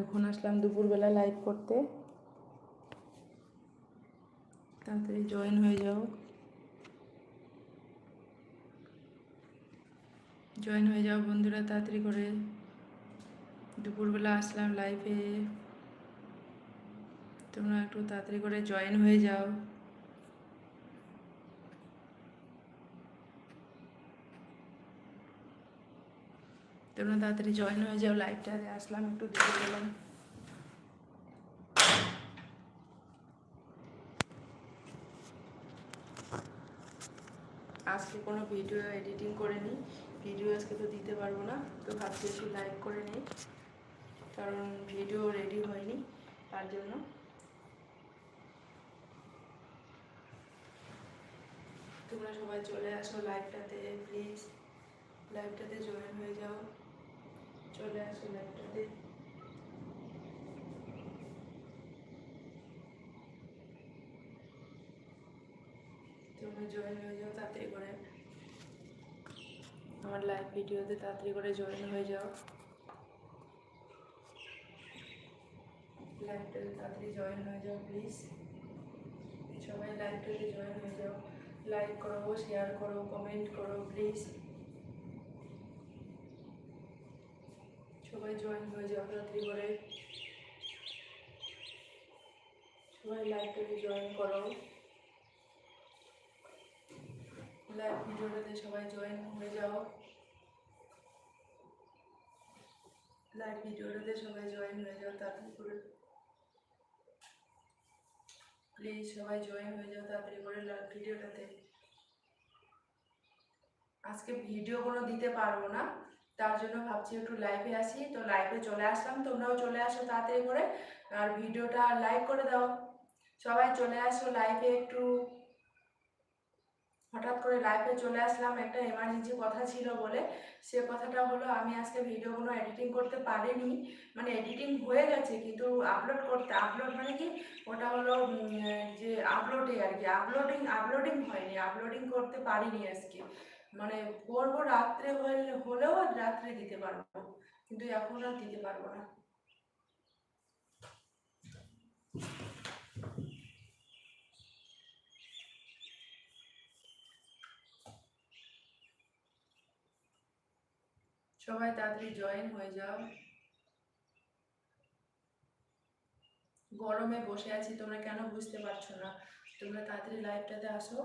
এখন আসলাম দুপুরবেলা লাইভ করতে। তাড়াতাড়ি জয়েন হয়ে যাও। জয়েন হয়ে যাও বন্ধুরা, তাড়াতাড়ি করে। দুপুরবেলা আসলাম লাইভে তোমরা একটু তাড়াতাড়ি করে জয়েন হয়ে যাও। তোমরা তাড়াতাড়ি জয়েন হয়ে যাও লাইভটাতে আসলাম, একটু দেখে গেলাম আজকে কোনো ভিডিও এডিটিং করে নিই ভিডিও আজকে তো দিতে পারব না, তো ভাবছি একটু লাইভ করে নিই, কারণ ভিডিও রেডি হয়নি, তার জন্য। তোমরা সবাই চলে আসো লাইভটাতে প্লিজ লাইভটাতে জয়েন হয়ে যাও। চলে আসো লাইভটাতে তোমরা জয়েন হয়ে যাও, তাড়াতাড়ি করে। আমার লাইভ ভিডিওতে তাড়াতাড়ি করে জয়েন হয়ে যাও। লাইভটাতে তাড়াতাড়ি জয়েন হয়ে যাও প্লিজ সবাই লাইভটাতে জয়েন হয়ে যাও। লাইক করো শেয়ার করো কমেন্ট করো প্লিজ সবাই জয়েন হয়ে যাও, তাড়াতাড়ি করে। সবাই লাইভটাতে জয়েন করো। লাইভ ভিডিওটাতে সবাই জয়েন হয়ে যাও। লাইভ ভিডিওটাতে সবাই জয়েন হয়ে যাও, তাড়াতাড়ি করে। প্লিজ সবাই জয়েন হয়ে যাও, তাড়াতাড়ি করে লাইভ ভিডিওটাতে। আজকে ভিডিও কোনো দিতে পারব না। তার জন্য ভাবছি একটু লাইভে আসি তো লাইভে চলে আসলাম। তোমরাও চলে আসো তাড়াতাড়ি করে। আর ভিডিওটা লাইক করে দাও। সবাই চলে আসো লাইভে একটু। হঠাৎ করে লাইভে চলে আসলাম। একটা এমার্জেন্সি কথা ছিল বলে। সে কথাটা হলো, আমি আজকে ভিডিওগুলো এডিটিং করতে পারিনি। মানে এডিটিং হয়ে গেছে, কিন্তু আপলোড করতে আপলোড মানে কি? ওটা হলো যে আপলোডে আর কি। আপলোডিং আপলোডিং হয়নি। আপলোডিং করতে পারিনি আজকে। মানে করব রাত্রে হলে, হলেও আর রাত্রে দিতে পারব কিন্তু এখন আর দিতে পারব না। সবাই তাড়াতাড়ি জয়েন হয়ে যাও। গরমে বসে আছি, তোমরা কেন বুঝতে পারছ না? তোমরা তাড়াতাড়ি লাইভটাতে আসো।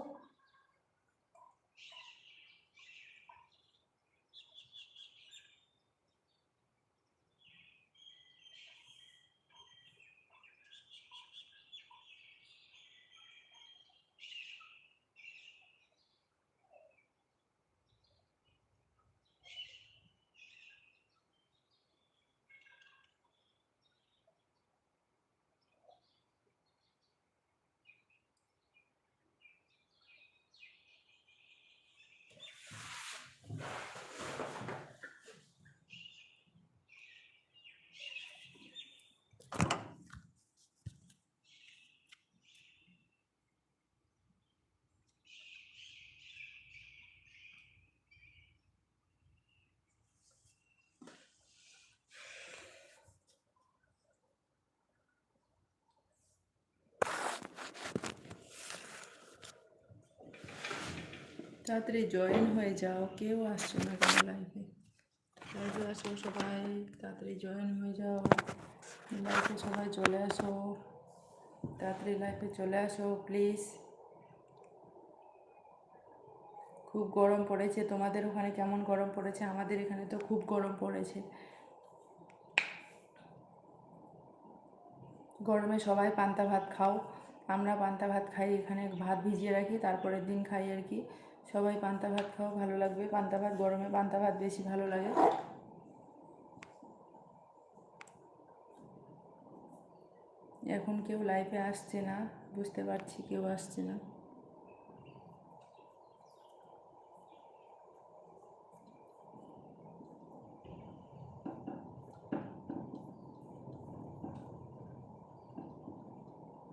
তাড়াতাড়ি জয়েন হয়ে যাও, কেউ আসছে না কেন লাইভে লাইভে আসো সবাই, তাড়াতাড়ি জয়েন হয়ে যাও। লাইফে সবাই চলে আসো। তাড়াতাড়ি লাইফে চলে আসো প্লিজ খুব গরম পড়েছে। তোমাদের ওখানে কেমন গরম পড়েছে? আমাদের এখানে তো খুব গরম পড়েছে। গরমে সবাই পান্তা ভাত খাও। আমরা পান্তা ভাত খাই, এখানে ভাত ভিজিয়ে রাখি, তারপরের দিন খাই আর কি। সবাই পান্তা ভাত খাও, ভালো লাগবে। পান্তা ভাত গরমে পান্তা ভাত বেশি ভালো লাগে। এখন কেউ লাইফে আসছে না, বুঝতে পারছি কেউ আসছে না।